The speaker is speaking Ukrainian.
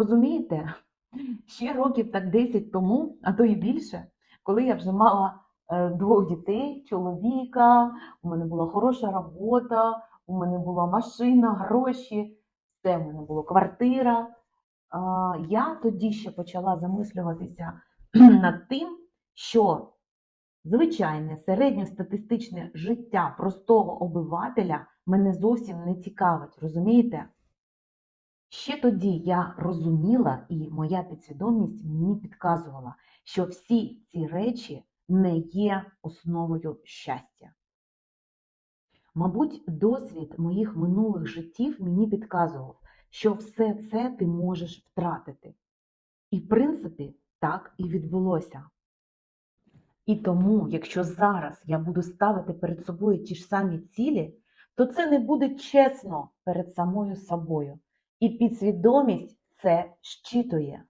Розумієте, ще років так 10 тому, а то і більше, коли я вже мала е, двох дітей, чоловіка, у мене була хороша робота, у мене була машина, гроші, все в мене було квартира. Я тоді ще почала замислюватися над тим, що звичайне середньостатистичне життя простого обивателя мене зовсім не цікавить, розумієте? Ще тоді я розуміла, і моя підсвідомість мені підказувала, що всі ці речі не є основою щастя. Мабуть, досвід моїх минулих життів мені підказував, що все це ти можеш втратити. І, в принципі, так і відбулося. І тому, якщо зараз я буду ставити перед собою ті ж самі цілі, то це не буде чесно перед самою собою. І підсвідомість це щитує.